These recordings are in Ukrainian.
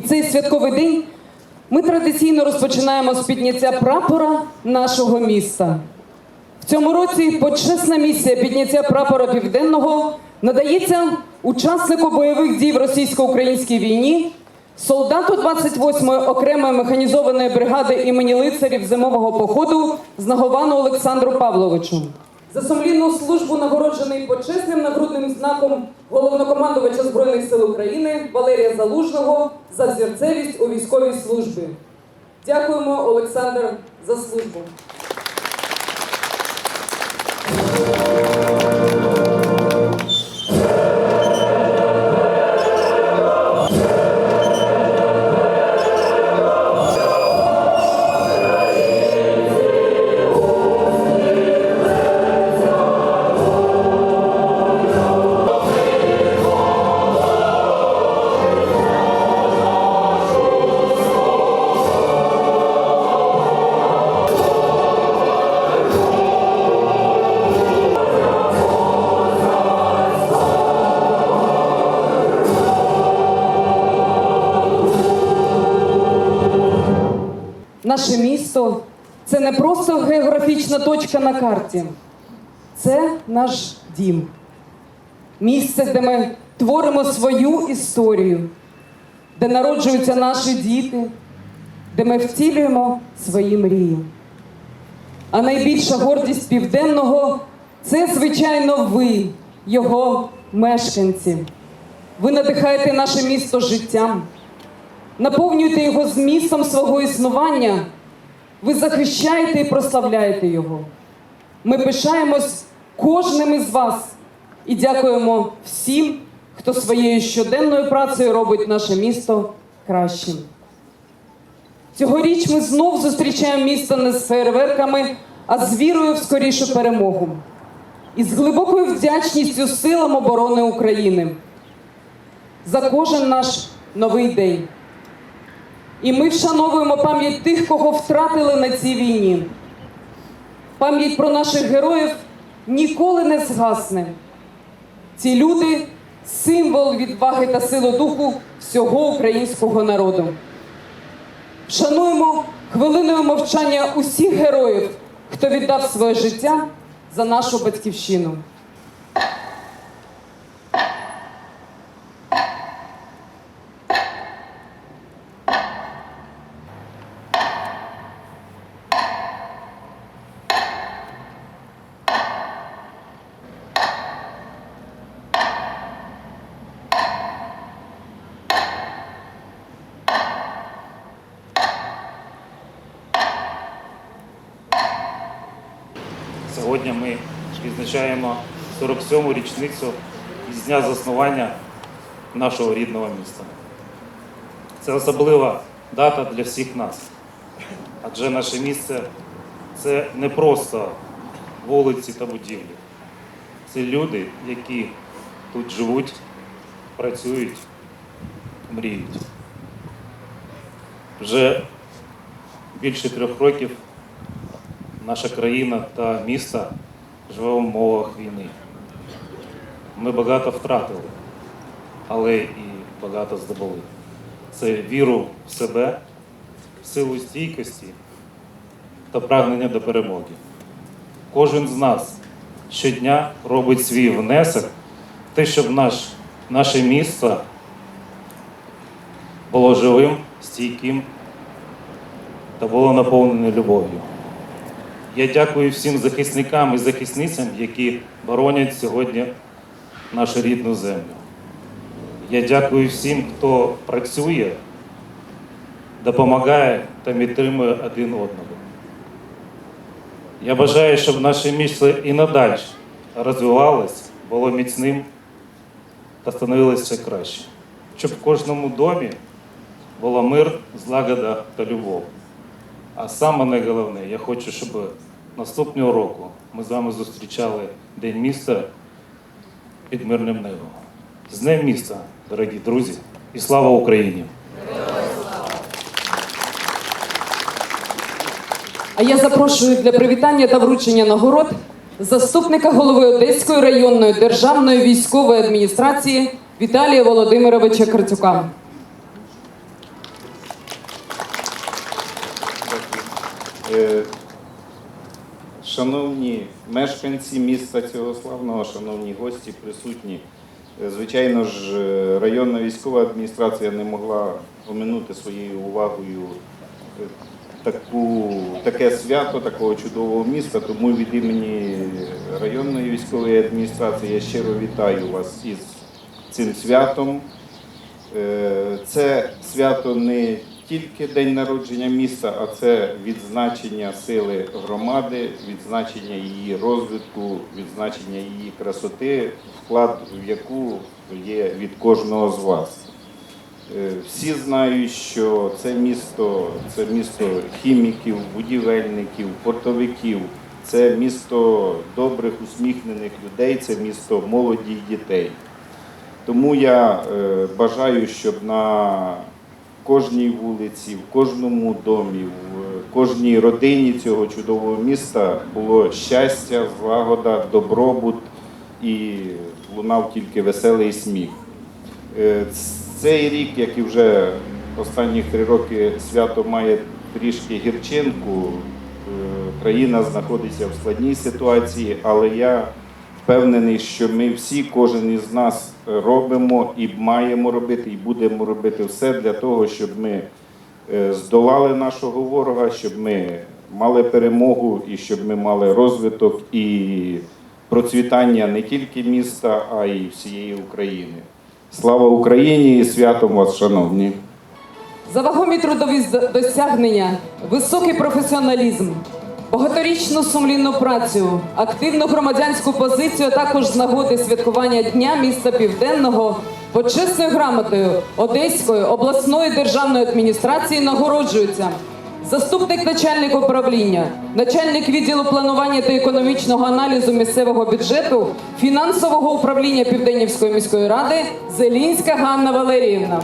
цей святковий день ми традиційно розпочинаємо з підняття прапора нашого міста. В цьому році почесна місія підняття прапора південного надається учаснику бойових дій в російсько-українській війні, солдату 28-ї окремої механізованої бригади імені лицарів зимового походу Знаговану Олександру Павловичу. За сумлінну службу нагороджений почесним нагрудним знаком головнокомандувача Збройних сил України Валерія Залужного за зірцевість у військовій службі. Дякуємо, Олександр, за службу. Точка на карті, це наш дім. Місце, де ми творимо свою історію, де народжуються наші діти, де ми втілюємо свої мрії. А найбільша гордість південного це, звичайно, ви, його мешканці. Ви надихаєте наше місто життям, наповнюєте його змістом свого існування. Ви захищаєте і прославляєте його. Ми пишаємось кожним із вас і дякуємо всім, хто своєю щоденною працею робить наше місто кращим. Цьогоріч ми знов зустрічаємо місто не з фейерверками, а з вірою в скорішу перемогу і з глибокою вдячністю силам оборони України за кожен наш новий день. І ми вшановуємо пам'ять тих, кого втратили на цій війні. Пам'ять про наших героїв ніколи не згасне. Ці люди символ відваги та сили духу всього українського народу. Шануємо хвилиною мовчання усіх героїв, хто віддав своє життя за нашу батьківщину. 47-му річницю із дня заснування нашого рідного міста. Це особлива дата для всіх нас, адже наше місце це не просто вулиці та будівлі. Це люди, які тут живуть, працюють, мріють. Вже більше трьох років наша країна та місто живе в умовах війни. Ми багато втратили, але і багато здобули. Це віру в себе, силу стійкості та прагнення до перемоги. Кожен з нас щодня робить свій внесок, в те, щоб наш, наше місто було живим, стійким та було наповнене любов'ю. Я дякую всім захисникам і захисницям, які боронять сьогодні нашу рідну землю. Я дякую всім, хто працює, допомагає та підтримує один одного. Я бажаю, щоб наше місто і надалі розвивалось, було міцним та становилося краще. Щоб в кожному домі було мир, злагода та любов. А саме найголовне, я хочу, щоб наступного року ми з вами зустрічали День міста під мирним небом. З ним міста, дорогі друзі, і слава Україні! А я запрошую для привітання та вручення нагород заступника голови Одеської районної державної військової адміністрації Віталія Володимировича Крацюка. Дякую. Е, Шановні мешканці міста цього славного, шановні гості, присутні. Е, Звичайно ж, е, районна військова адміністрація не могла оминути своєю увагою е, таку, таке свято, такого чудового міста. Тому від імені районної військової адміністрації я щиро вітаю вас із цим святом. Це свято не тільки день народження міста, а це відзначення сили громади, відзначення її розвитку, відзначення її красоти, вклад в яку є від кожного з вас. Е, Всі знають, що це місто це місто хіміків, будівельників, портовиків, це місто добрих, усміхнених людей, це місто молоді дітей. Тому я е, бажаю, щоб на кожній вулиці, в кожному домі, в кожній родині цього чудового міста було щастя, злагода, добробут і лунав тільки веселий сміх. Е, Цей рік, як і вже останні три роки, свято має трішки гірчинку. Е, Країна знаходиться в складній ситуації, але я впевнений, що ми всі, кожен із нас робимо і маємо робити, і будемо робити все для того, щоб ми е, здолали нашого ворога, щоб ми мали перемогу і щоб ми мали розвиток і процвітання не тільки міста, а й всієї України. Слава Україні і святом вас, шановні! За вагомі трудові досягнення, високий професіоналізм, багаторічну сумлінну працю, активну громадянську позицію, а також з нагоди святкування Дня міста Південного почесною грамотою Одеської обласної державної адміністрації нагороджується заступник начальника управління, начальник відділу планування та економічного аналізу місцевого бюджету фінансового управління Південнівської міської ради Зелінська Ганна Валеріївна.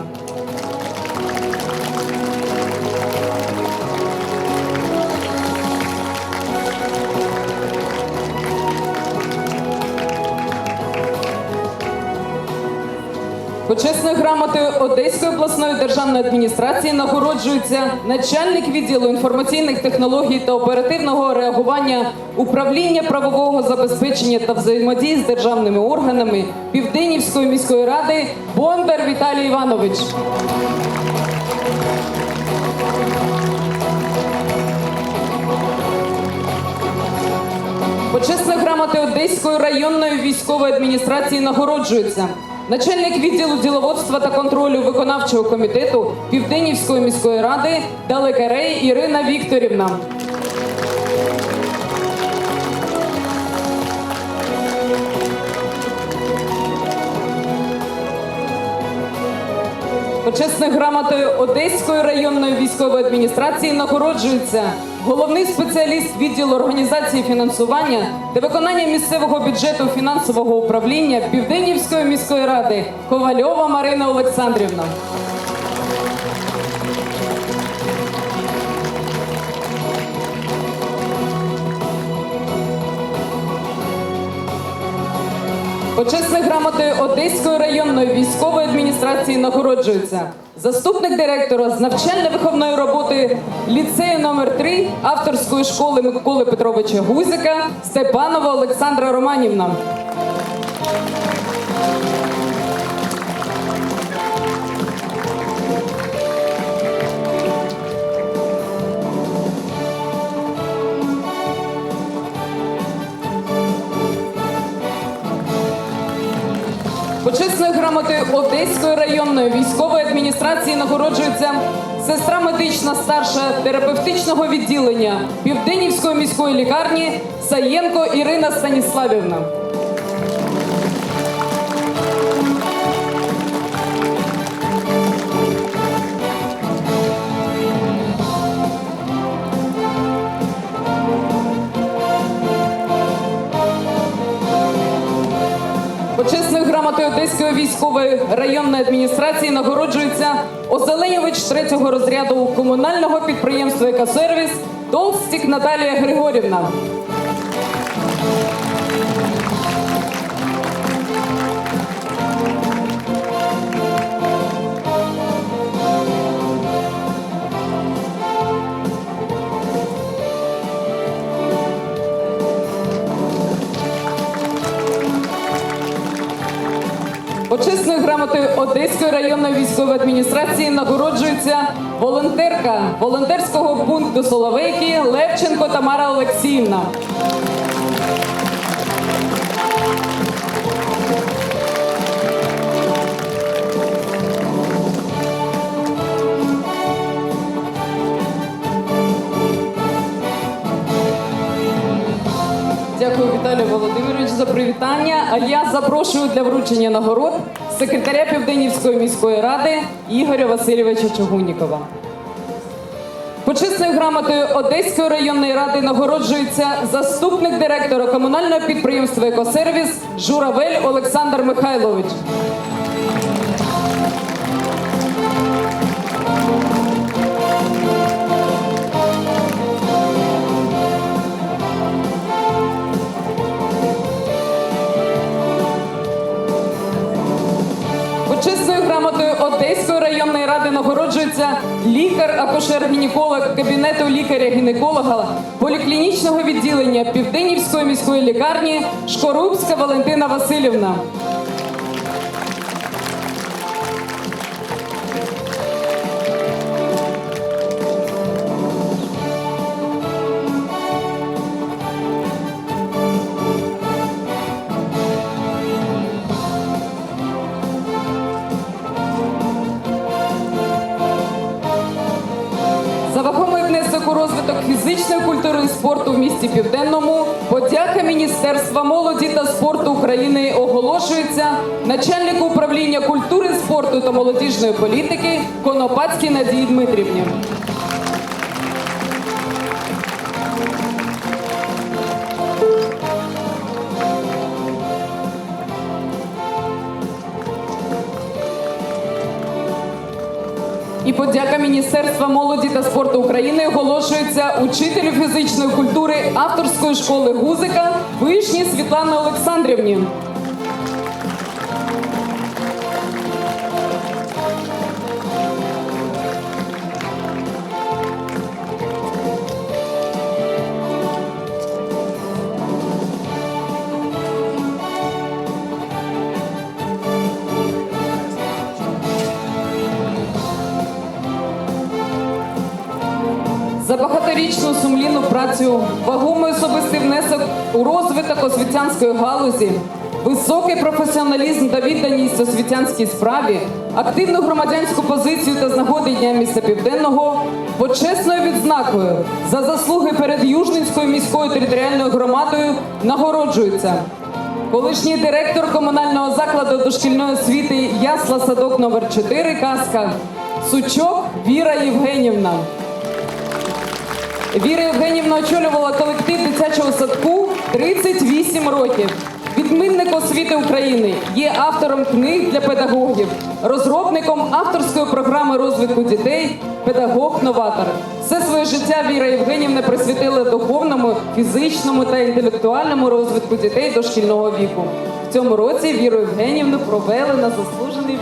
Почесною грамотою Одеської обласної державної адміністрації нагороджується начальник відділу інформаційних технологій та оперативного реагування управління правового забезпечення та взаємодії з державними органами Південнівської міської ради Бондар Віталій Іванович. Почесною грамотою Одеської районної військової адміністрації нагороджується начальник відділу діловодства та контролю виконавчого комітету Південнівської міської ради Далекарей Ірина Вікторівна. Почесною грамотою Одеської районної військової адміністрації нагороджується головний спеціаліст відділу організації фінансування та виконання місцевого бюджету фінансового управління Південнівської міської ради Ковальова Марина Олександрівна. Почесною грамотою Одеської районної військової адміністрації нагороджується заступник директора з навчально-виховної роботи ліцею номер 3 авторської школи Миколи Петровича Гузика Степанова Олександра Романівна. Грамотою Одеської районної військової адміністрації нагороджується сестра медична старша терапевтичного відділення Південнівської міської лікарні Саєнко Ірина Станіславівна. Військової районної адміністрації нагороджується Озеленєвич третього розряду комунального підприємства «Екосервіс» Толстік Наталія Григорівна. Грамотою Одеської районної військової адміністрації нагороджується волонтерка волонтерського пункту Соловейки Левченко Тамара Олексіївна. Дякую, Віталію Володимирович, за привітання. А я запрошую для вручення нагород секретаря Південнівської міської ради Ігоря Васильовича Чогунікова. Почесною грамотою Одеської районної ради нагороджується заступник директора комунального підприємства Екосервіс Журавель Олександр Михайлович. Почесною грамотою Одеської районної ради нагороджується лікар-акушер-гінеколог кабінету лікаря-гінеколога поліклінічного відділення Південнівської міської лікарні Шкорубська Валентина Васильівна. Спорту Південному подяка Міністерства молоді та спорту України оголошується начальнику управління культури, спорту та молодіжної політики Конопацькій Надії Дмитрівні. Подяка Міністерства молоді та спорту України оголошується учителю фізичної культури авторської школи Гузика Вишні Світлани Олександрівні. Багаторічну працю, вагомий особистий внесок у розвиток освітянської галузі, високий професіоналізм та відданість освітянській справі, активну громадянську позицію та з нагоди Дня міста Південного, почесною відзнакою за заслуги перед Южненською міською територіальною громадою нагороджується. Колишній директор комунального закладу дошкільної освіти Ясла Садок номер 4 Казка Сучок Віра Євгенівна. Віра Євгенівна очолювала колектив дитячого садку 38 років. Відмінник освіти України є автором книг для педагогів, розробником авторської програми розвитку дітей, педагог-новатор. Все своє життя Віра Євгенівна присвятила духовному, фізичному та інтелектуальному розвитку дітей дошкільного віку. В цьому році Віру Євгенівну провели на заслужений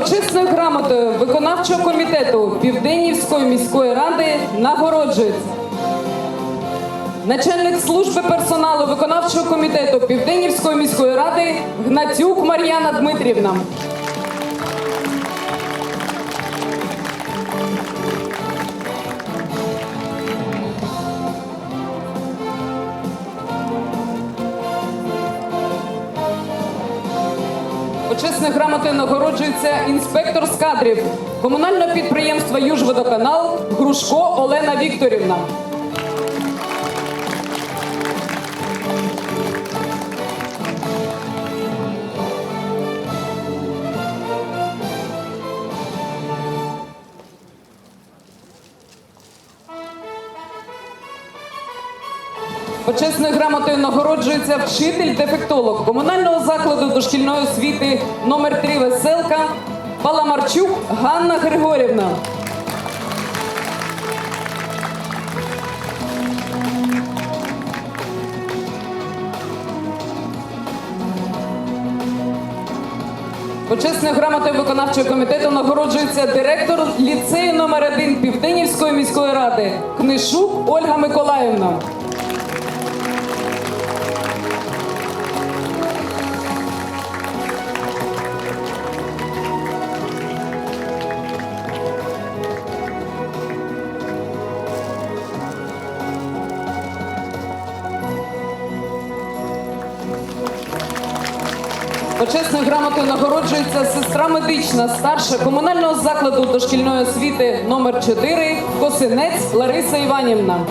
відпочинок. Грамотою виконавчого комітету Південнівської міської ради нагороджується. Начальник служби персоналу виконавчого комітету Південнівської міської ради Гнатюк Мар'яна Дмитрівна. Почесною грамотою нагороджується інспектор з кадрів комунального підприємства Южводоканал Грушко Олена Вікторівна. Почесною грамотою нагороджується вчитель-дефектолог комунального закладу дошкільної освіти номер 3 Веселка Паламарчук Ганна Григорівна. Почесною грамотою виконавчого комітету нагороджується директор ліцею номер 1 Південнівської міської ради Книшук Ольга Миколаївна. Почесною грамотою нагороджується сестра медична старша комунального закладу дошкільної освіти номер 4 Косинець Лариса Іванівна.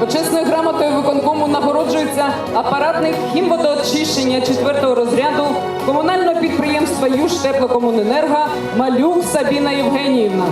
Виконкому нагороджується апаратник хімводоочищення 4 розряду комунального підприємства Юж Теплокомуненерго Малюк Сабіна Євгеніївна.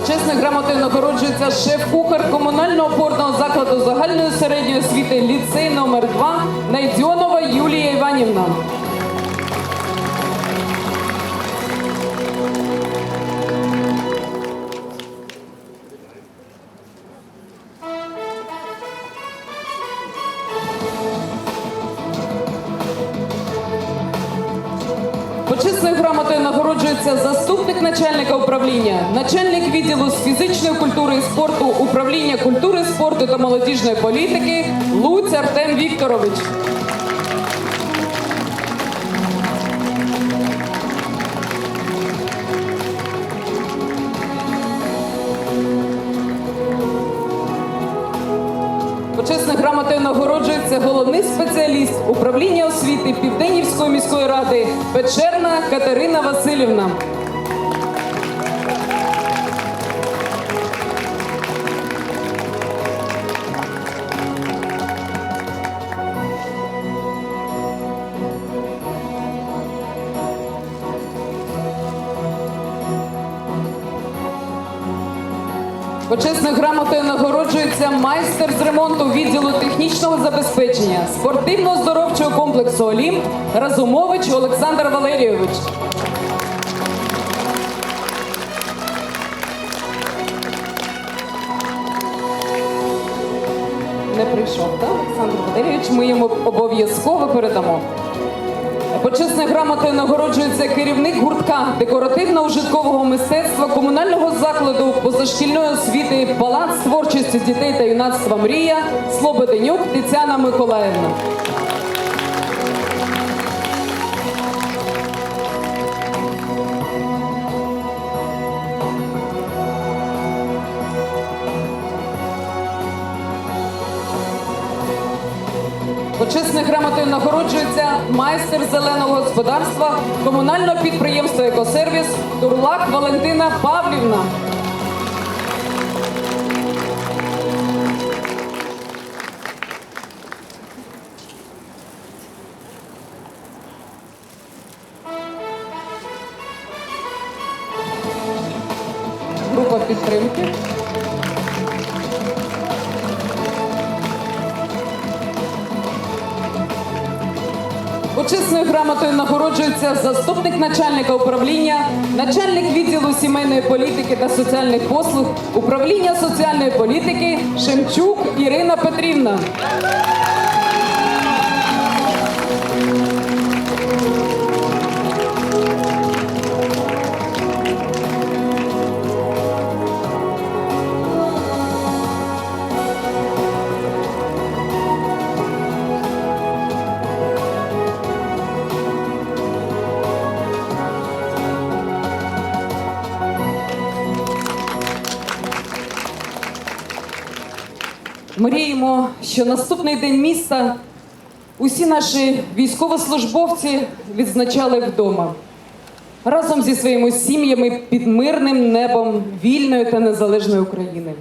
Почесною грамотою нагороджується шеф-кухар комунального опорного закладу загальної середньої освіти ліцей номер 2 Найдьонова Юлія Іванівна. Почесною грамотою нагороджується заступник начальника управління, начальник відділу з фізичної культури і спорту управління культури, спорту та молодіжної політики Луць Артем Вікторович. Почесною грамотою нагороджується головний спеціаліст управління освіти Південнівської міської ради Печерна Катерина Васильівна. Почесною грамотою нагороджується майстер з ремонту відділу технічного забезпечення спортивно-здоровчого комплексу Олімп Разумович Олександр Валерійович. Не прийшов, так, Олександр Валерійович? Ми йому обов'язково передамо. Почесною грамотою нагороджується керівник гуртка декоративно-ужиткового мистецтва комунального закладу позашкільної освіти Палац творчості дітей та юнацтва Мрія Слободенюк Тетяна Миколаївна. Почесною грамотою нагороджується майстер зеленого господарства комунального підприємства Екосервіс Турлак Валентина Павлівна. Група підтримки. Почесною грамотою нагороджується заступник начальника управління, начальник відділу сімейної політики та соціальних послуг, управління соціальної політики Шемчук Ірина Петрівна. Мріємо, що наступний день міста усі наші військовослужбовці відзначали вдома разом зі своїми сім'ями під мирним небом вільної та незалежної України.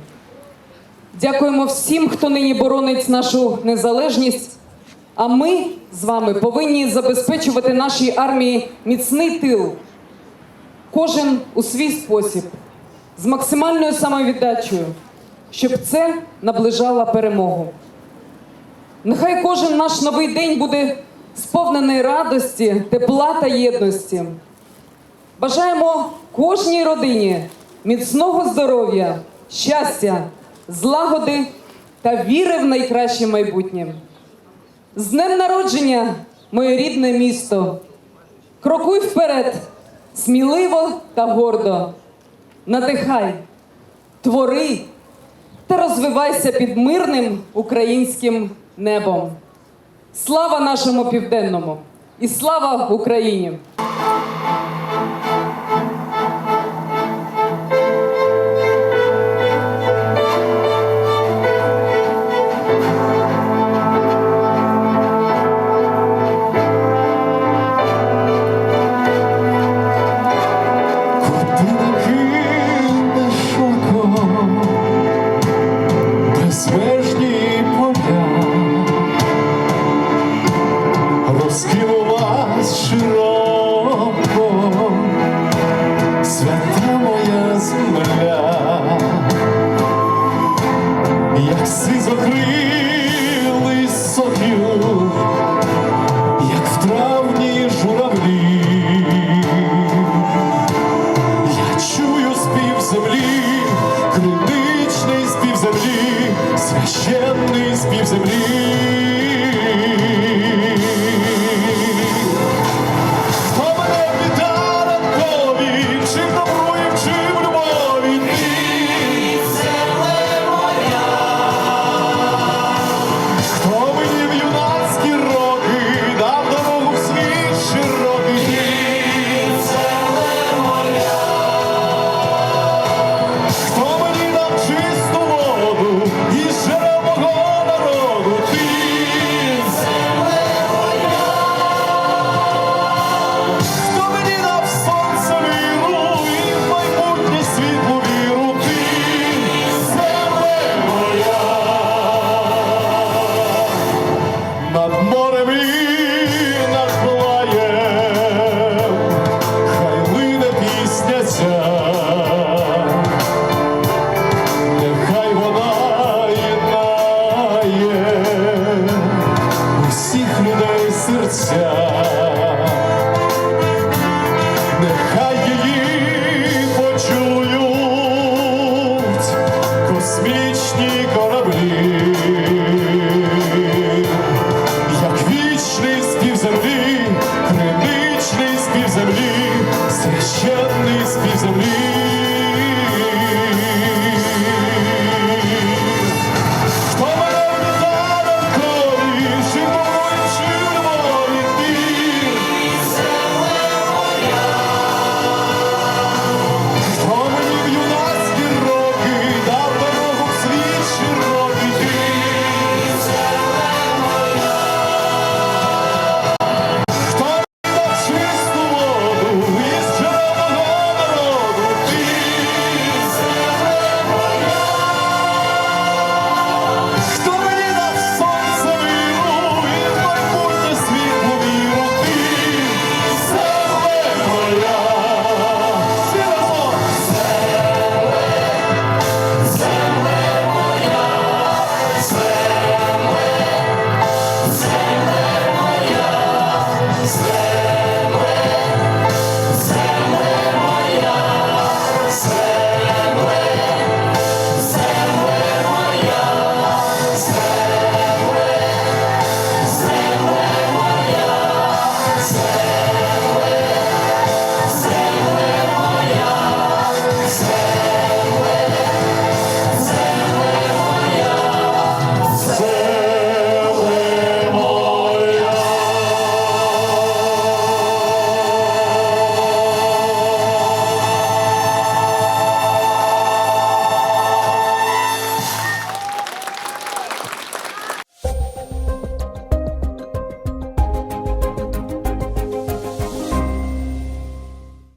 Дякуємо всім, хто нині боронить нашу незалежність. А ми з вами повинні забезпечувати нашій армії міцний тил, кожен у свій спосіб, з максимальною самовіддачею, щоб це наближало перемогу. Нехай кожен наш новий день буде сповнений радості, тепла та єдності. Бажаємо кожній родині міцного здоров'я, щастя, злагоди та віри в найкраще майбутнє. З днем народження, моє рідне місто, крокуй вперед, сміливо та гордо. Надихай, твори та розвивайся під мирним українським небом. Слава нашому південному і слава Україні!